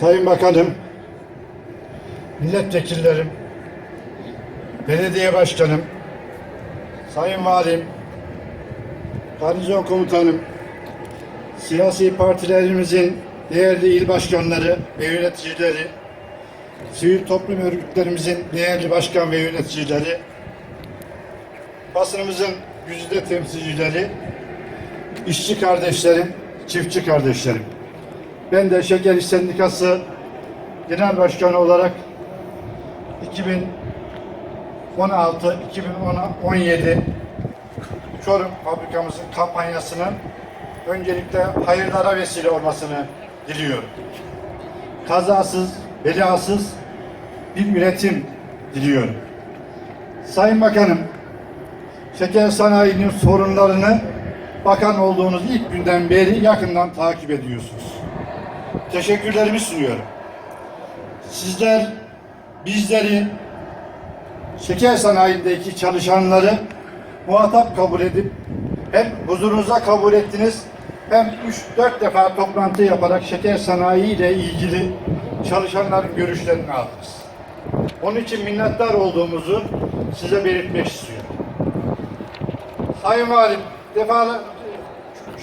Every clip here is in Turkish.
Sayın Bakanım, milletvekillerim, belediye başkanım, sayın valim, garnizon komutanım, siyasi partilerimizin değerli il başkanları ve yöneticileri, sivil toplum örgütlerimizin değerli başkan ve yöneticileri, basınımızın güzide temsilcileri, işçi kardeşlerim, çiftçi kardeşlerim. Ben de Şeker İş Sendikası Genel Başkanı olarak 2016-2017 Çorum fabrikamızın kampanyasının öncelikle hayırlara vesile olmasını diliyorum. Kazasız, belasız bir üretim diliyorum. Sayın Bakanım, şeker sanayinin sorunlarını bakan olduğunuz ilk günden beri yakından takip ediyorsunuz. Teşekkürlerimi sunuyorum. Sizler bizleri şeker sanayindeki çalışanları muhatap kabul edip hem huzurunuza kabul ettiniz hem 3-4 defa toplantı yaparak şeker sanayi ile ilgili çalışanların görüşlerini aldınız. Onun için minnettar olduğumuzu size belirtmek istiyorum. Sayın Valim, defalar,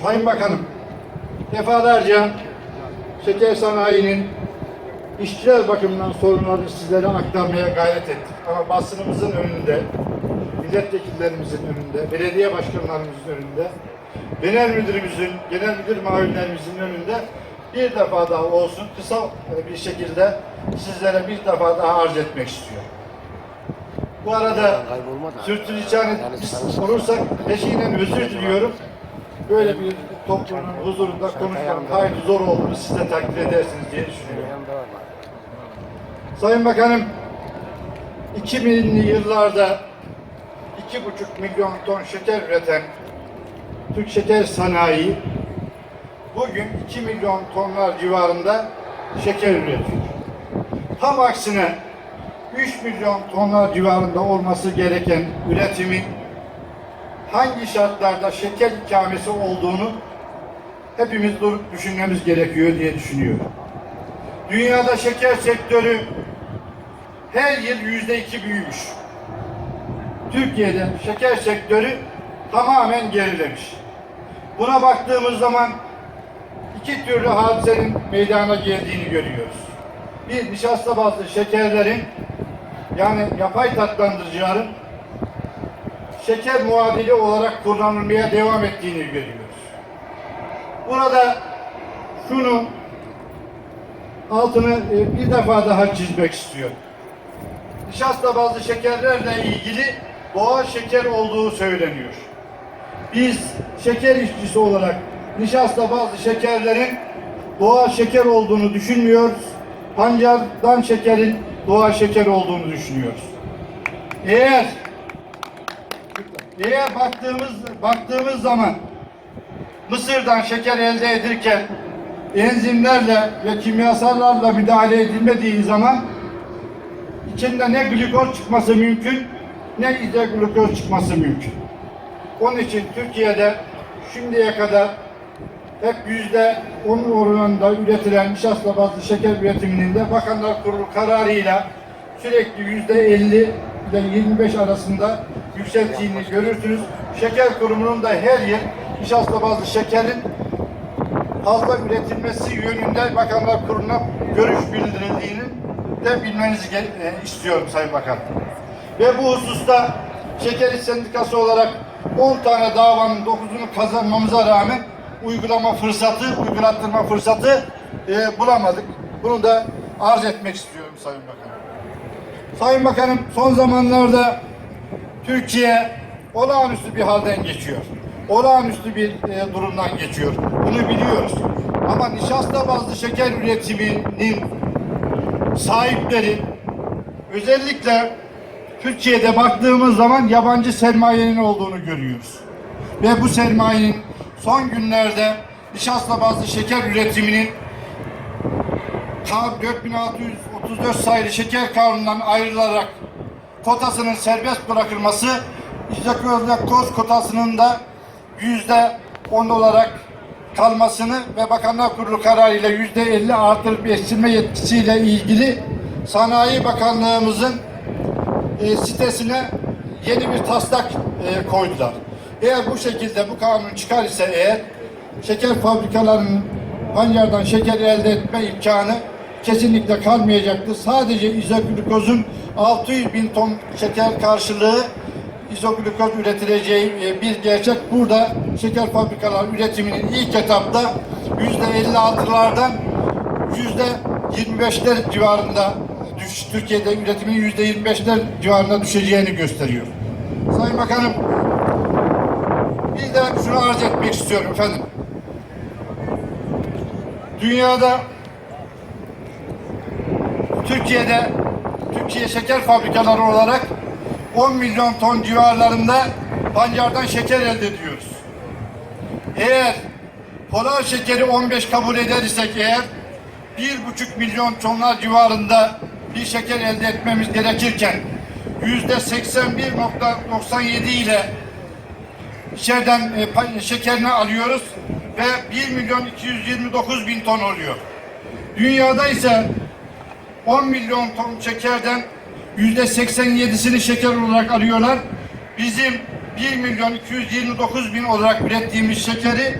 Sayın Bakanım, defalarca şeker sanayinin işçiler bakımından sorunlarını sizlere aktarmaya gayret ettik. Ama basınımızın önünde, milletvekillerimizin önünde, belediye başkanlarımızın önünde, genel müdürümüzün, genel müdür mahallerimizin önünde bir defa daha olsun kısa bir şekilde sizlere bir defa daha arz etmek istiyorum. Bu arada sürtülican etmiş olursak peşinden özür diliyorum. Böyle bir toplumun huzurunda konuşmanın hayli zor olduğunu siz de takdir edersiniz diye düşünüyorum. Sayın Bakanım, 2000'li yıllarda 2,5 milyon ton şeker üreten Türk Şeker Sanayi bugün 2 milyon tonlar civarında şeker üretiyor. Tam aksine 3 milyon tonlar civarında olması gereken üretimin hangi şartlarda şeker ikamesi olduğunu hepimiz durup düşünmemiz gerekiyor diye düşünüyorum. Dünyada şeker sektörü her yıl yüzde iki büyümüş. Türkiye'de şeker sektörü tamamen gerilemiş. Buna baktığımız zaman iki türlü hadisenin meydana geldiğini görüyoruz. Bir nişasta bazlı şekerlerin yani yapay tatlandırıcıların şeker muadili olarak kullanılmaya devam ettiğini görüyoruz. Burada şunu altını e, bir defa daha çizmek istiyorum. Nişasta bazlı şekerlerle ilgili doğal şeker olduğu söyleniyor. Biz şeker işçisi olarak nişasta bazlı şekerlerin doğal şeker olduğunu düşünmüyoruz. Pancardan şekerin doğal şeker olduğunu düşünüyoruz. Eğer eğer baktığımız baktığımız zaman Mısır'dan şeker elde edilirken enzimlerle ve kimyasallarla müdahale edilmediği zaman içinde ne glikoz çıkması mümkün ne izoglukoz çıkması mümkün. Onun için Türkiye'de şimdiye kadar hep yüzde on oranında üretilen nişasta bazlı şeker üretiminin de Bakanlar Kurulu kararıyla sürekli yüzde 50 ile 25 arasında yükselttiğini görürsünüz. Şeker kurumunun da her yıl nişasta bazlı şekerin fazla üretilmesi yönünde Bakanlar Kurulu'na görüş bildirildiğini de bilmenizi e, istiyorum Sayın Bakan. Ve bu hususta Şeker İş Sendikası olarak 10 tane davanın 9'unu kazanmamıza rağmen uygulama fırsatı, uygulattırma fırsatı e, bulamadık. Bunu da arz etmek istiyorum Sayın Bakanım. Sayın Bakanım son zamanlarda Türkiye olağanüstü bir halden geçiyor. Olağanüstü bir e, durumdan geçiyor. Bunu biliyoruz. Ama nişasta bazlı şeker üretiminin sahipleri özellikle Türkiye'de baktığımız zaman yabancı sermayenin olduğunu görüyoruz. Ve bu sermayenin son günlerde nişasta bazlı şeker üretiminin Kanun 4634 sayılı şeker kanunundan ayrılarak kotasının serbest bırakılması İzakroz kotasının da yüzde on olarak kalmasını ve Bakanlar Kurulu kararıyla yüzde elli artırıp geçirme yetkisiyle ilgili Sanayi Bakanlığımızın e, sitesine yeni bir taslak e, koydular. Eğer bu şekilde bu kanun çıkar ise eğer şeker fabrikalarının pancardan şeker elde etme imkanı kesinlikle kalmayacaktır. Sadece izoglukozun 600 bin ton şeker karşılığı izoglukoz üretileceği e, bir gerçek. Burada şeker fabrikalar üretiminin ilk etapta %56'lardan %25'ler civarında düş, Türkiye'de üretimin %25'ler civarında düşeceğini gösteriyor. Sayın Bakanım, bir de şunu arz etmek istiyorum efendim. Dünyada Türkiye'de Türkiye şeker fabrikaları olarak 10 milyon ton civarlarında pancardan şeker elde ediyoruz. Eğer polar şekeri 15 kabul eder isek eğer 1,5 milyon tonlar civarında bir şeker elde etmemiz gerekirken yüzde 81.97 ile içeriden e, şekerini alıyoruz ve 1 milyon 229 bin ton oluyor. Dünyada ise 10 milyon ton şekerden yüzde 87'sini şeker olarak alıyorlar. Bizim 1 milyon 229 bin olarak ürettiğimiz şekeri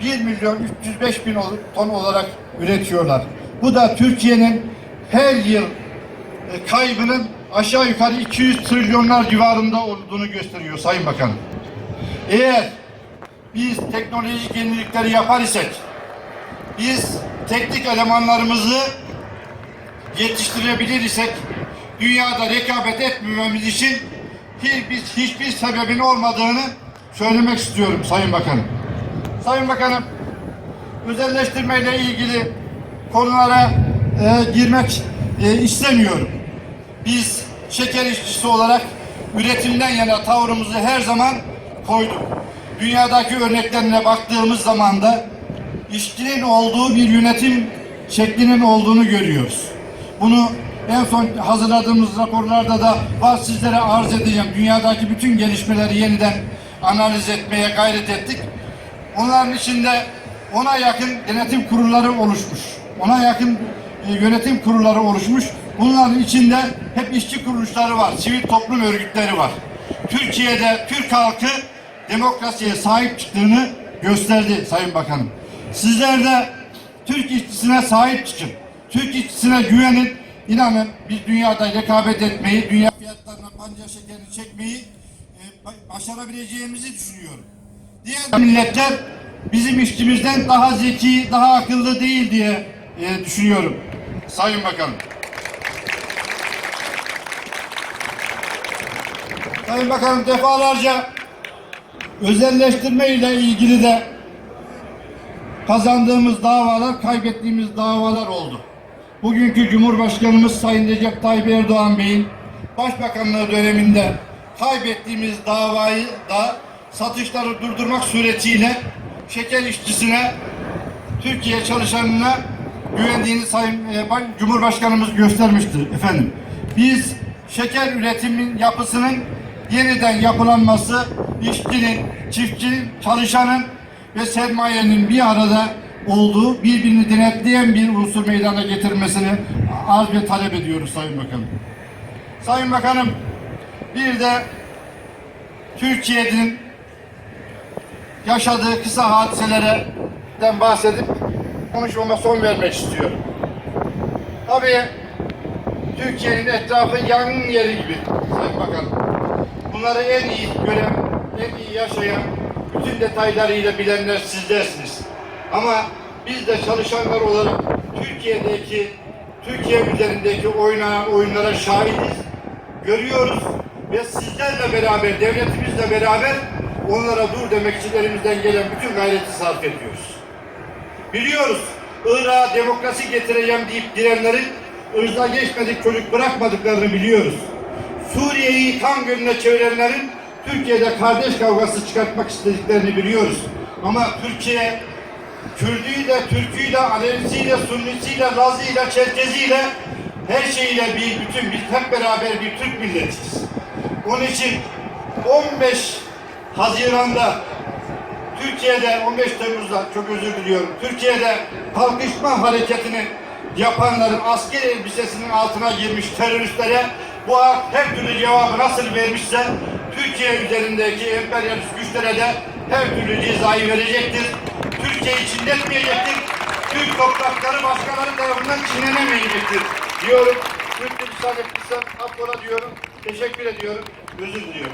1 milyon 305 bin ton olarak üretiyorlar. Bu da Türkiye'nin her yıl e, kaybının aşağı yukarı 200 trilyonlar civarında olduğunu gösteriyor Sayın Bakanım. Eğer biz teknolojik yenilikleri yapar isek, biz teknik elemanlarımızı yetiştirebilir isek, dünyada rekabet etmememiz için hiçbir, hiçbir sebebin olmadığını söylemek istiyorum Sayın Bakanım. Sayın Bakanım, özelleştirmeyle ilgili konulara e, girmek e, istemiyorum. Biz şeker işçisi olarak üretimden yana tavrımızı her zaman koyduk. Dünyadaki örneklerine baktığımız zaman da işçinin olduğu bir yönetim şeklinin olduğunu görüyoruz. Bunu en son hazırladığımız raporlarda da var sizlere arz edeceğim. Dünyadaki bütün gelişmeleri yeniden analiz etmeye gayret ettik. Onların içinde ona yakın denetim kurulları oluşmuş. Ona yakın e, yönetim kurulları oluşmuş. Bunların içinde hep işçi kuruluşları var, sivil toplum örgütleri var. Türkiye'de Türk halkı demokrasiye sahip çıktığını gösterdi Sayın Bakanım. Sizler de Türk işçisine sahip çıkın. Türk işçisine güvenin. İnanın biz dünyada rekabet etmeyi, dünya fiyatlarına pancar şekerini çekmeyi e, ba- başarabileceğimizi düşünüyorum. Diğer milletler bizim işçimizden daha zeki, daha akıllı değil diye e, düşünüyorum. Sayın Bakanım. Sayın Bakanım defalarca özelleştirme ile ilgili de kazandığımız davalar, kaybettiğimiz davalar oldu. Bugünkü Cumhurbaşkanımız Sayın Recep Tayyip Erdoğan Bey'in Başbakanlığı döneminde kaybettiğimiz davayı da satışları durdurmak suretiyle şeker işçisine, Türkiye çalışanına güvendiğini Sayın e, Baş- Cumhurbaşkanımız göstermiştir efendim. Biz şeker üretimin yapısının yeniden yapılanması, işçinin, çiftçinin, çalışanın ve sermayenin bir arada olduğu, birbirini denetleyen bir unsur meydana getirmesini arz ve talep ediyoruz Sayın Bakanım. Sayın Bakanım, bir de Türkiye'nin yaşadığı kısa hadiselerden bahsedip konuşmama son vermek istiyorum. Tabii Türkiye'nin etrafı yangın yeri gibi Sayın Bakanım. Bunları en iyi gören, en iyi yaşayan, bütün detaylarıyla bilenler sizlersiniz. Ama biz de çalışanlar olarak Türkiye'deki, Türkiye üzerindeki oynanan oyunlara şahidiz, görüyoruz ve sizlerle beraber, devletimizle beraber onlara dur demek için elimizden gelen bütün gayreti sarf ediyoruz. Biliyoruz Irak'a demokrasi getireceğim deyip direnlerin ırzda geçmedik çocuk bırakmadıklarını biliyoruz. Suriye'yi kan gölüne çevirenlerin Türkiye'de kardeş kavgası çıkartmak istediklerini biliyoruz. Ama Türkiye Kürdüyle, Türküyle, Alevisiyle, Sunnisiyle, Lazıyla, Çerkeziyle her şeyiyle bir bütün, biz hep beraber bir Türk milletiyiz. Onun için 15 Haziran'da Türkiye Türkiye'de 15 Temmuz'da çok özür diliyorum. Türkiye'de kalkışma hareketini yapanların asker elbisesinin altına girmiş teröristlere bu her türlü cevabı nasıl vermişse Türkiye üzerindeki emperyalist güçlere de her türlü cezayı verecektir. Türkiye'yi çiğnetmeyecektir. Türk toprakları başkaları tarafından çiğnenemeyecektir diyorum. Türk müsaade etmişsem affola diyorum. Teşekkür ediyorum. Özür diliyorum.